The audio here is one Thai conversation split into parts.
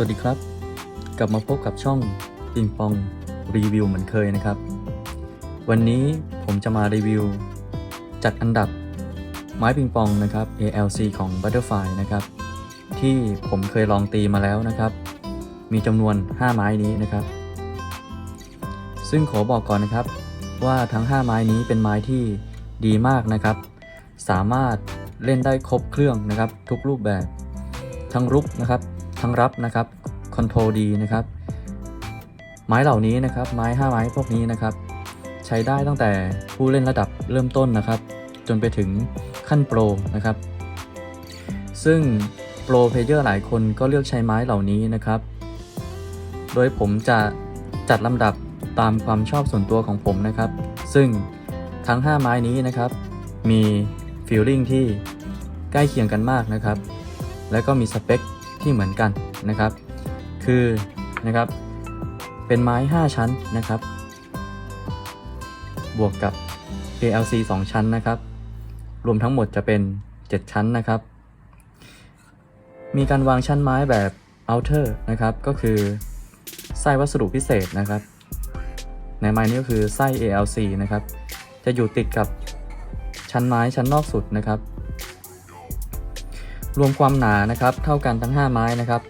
วัสดีครับ กลับมาพบกับช่องปิงปองรีวิวเหมือนเคยนะครับ วันนี้ผมจะมารีวิว จัดอันดับไม้ปิงปองนะครับ ALC ของ Butterfly นะครับ ที่ผมเคยลองตีมาแล้วนะครับ มีจำนวน 5 ไม้นี้นะครับ ซึ่งขอบอกก่อนนะครับว่าทั้ง 5 ไม้นี้เป็นไม้ที่ดีมากนะครับ สามารถเล่นได้ครบเครื่องนะครับ ทุกรูปแบบ ทั้งรุกนะครับ ทั้งรับนะครับคอนโทรลดีนะครับ ไม้เหล่านี้นะครับ ไม้ 5 ไม้พวกนี้นะครับ ใช้ได้ตั้งแต่ผู้เล่นระดับเริ่มต้นนะครับ จนไปถึงขั้นโปรนะครับ ซึ่งโปรเพลเยอร์หลายคนก็เลือกใช้ไม้เหล่านี้นะครับ โดยผมจะจัดลำดับตามความชอบส่วนตัวของผมนะครับ ซึ่งทั้ง 5 ไม้นี้นะครับ มีฟีลลิ่งที่ใกล้เคียงกันมากนะครับ และก็มีสเปค ที่เหมือนกันนะครับ คือนะครับเป็นไม้ 5 ชั้นนะครับ บวกกับ PLC 2 ชั้นนะครับ รวมทั้งหมดจะเป็น 7 ชั้นนะครับ มีการวางชั้นไม้แบบ outer นะครับ ก็คือไส้วัสดุพิเศษนะครับ ในไม้นี้ก็คือไส้ ALC นะครับ จะอยู่ติดกับชั้นไม้ชั้นนอกสุดนะครับ รวมความหนานะครับเท่ากันทั้ง 5 ไม้นะครับ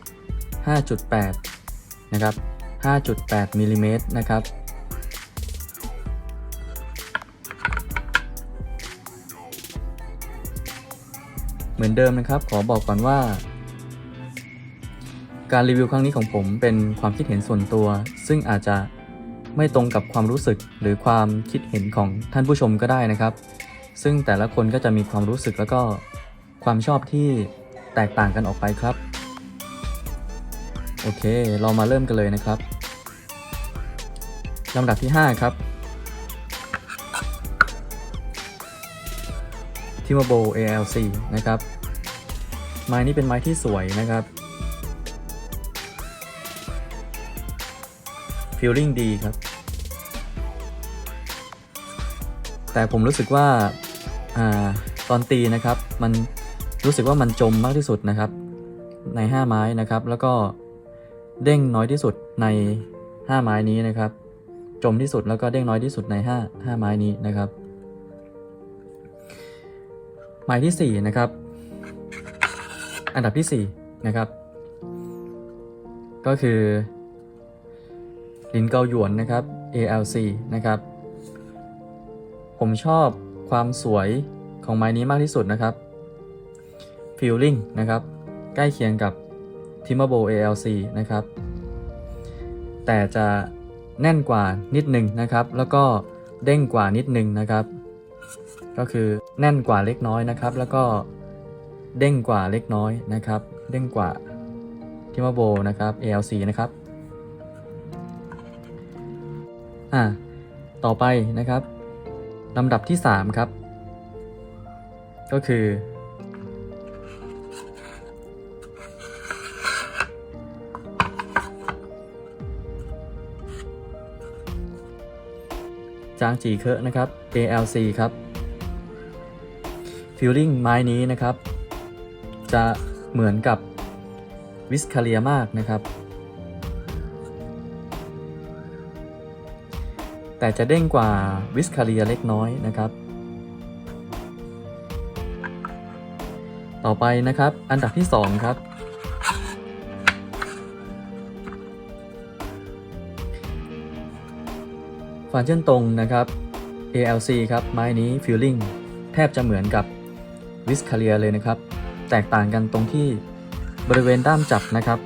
5.8 นะครับ 5.8มิลลิเมตรนะครับเหมือนเดิมนะครับ ขอบอกก่อนว่า การรีวิวครั้งนี้ของผมเป็นความคิดเห็นส่วนตัว ซึ่งอาจจะไม่ตรงกับความรู้สึกหรือความคิดเห็นของท่านผู้ชมก็ได้นะครับ ซึ่งแต่ละคนก็จะมีความรู้สึกแล้วก็ ความชอบที่แตกต่างกันออกไปครับ โอเค เรามาเริ่มกันเลยนะครับลำดับที่ 5 ครับ t i m a b o ALC นะครับ ไม้นี้เป็นไม้ที่สวยนะครับฟีลลิ่งดีครับ แต่ผมรู้สึกว่าอาตอนตีนะครับ มัน รู้สึกว่ามันจมมากที่สุดนะครับ ใน 5 ไม้นะครับ แล้วก็เด้งน้อยที่สุดใน 5 ไม้นี้นะครับ จมที่สุดแล้วก็เด้งน้อยที่สุดใน 5 5 ไม้นี้นะครับไม้ที่ 4 นะครับ อันดับที่ 4 นะครับ ก็คือลินเกาหยวนนะครับ ALC นะครับ ผมชอบความสวยของไม้นี้มากที่สุดนะครับ Feeling นะครับ ใกล้เคียงกับ t i m a b o ALC นะครับ แต่จะแน่นกว่านิดนึงนะครับ แล้วก็เด้งกว่านิดนึงนะครับ ก็คือแน่นกว่าเล็กน้อยนะครับ แล้วก็เด้งกว่าเล็กน้อยนะครับ เด้งกว่า t i m a b o นะครับ ALC นะครับอ่าต่อไปนะครับลำดับที่ 3 ครับ ก็คือ จางจีเคอะนะครับ ALC ครับฟิลลิ่งไม้นี้นะครับ จะเหมือนกับวิสคาเลียมากนะครับ แต่จะเด้งกว่าวิสคาเลียเล็กน้อยนะครับ ต่อไปนะครับ อันดับที่ 2 ครับ ฝานเช่นตรงนะครับ ALC ครับ ไม้นี้ Feeling แทบจะเหมือนกับวิสคาเลียเลยนะครับ แตกต่างกันตรงที่บริเวณด้ามจับนะครับ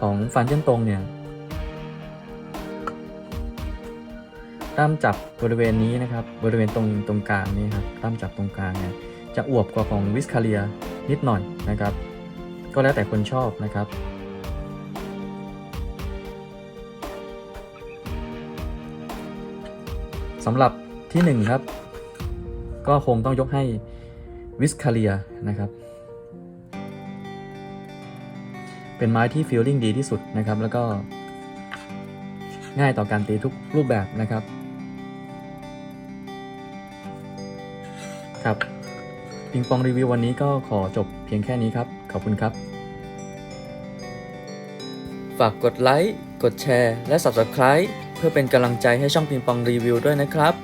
ของฟันเช่นตรงเนี่ย ด้ามจับบริเวณนี้นะครับ บริเวณตรงตรงกลางนี่ครับ ด้ามจับตรงกลางเนี่ยจะอวบกว่าของวิสคาเลียนิดหน่อยนะครับ ก็แล้วแต่คนชอบนะครับ สำหรับที่1ครับ ก็คงต้องยกให้วิสคาเลียนะครับ เป็นไม้ที่ฟีลลิ่งดีที่สุดนะครับ แล้วก็ง่ายต่อการตีทุกรูปแบบนะครับครับปิงปองรีวิววันนี้ก็ขอจบเพียงแค่นี้ครับ ขอบคุณครับ ฝากกดไลค์ กดแชร์ และ Subscribe เพื่อเป็นกำลังใจให้ช่องปิงปองรีวิวด้วยนะครับ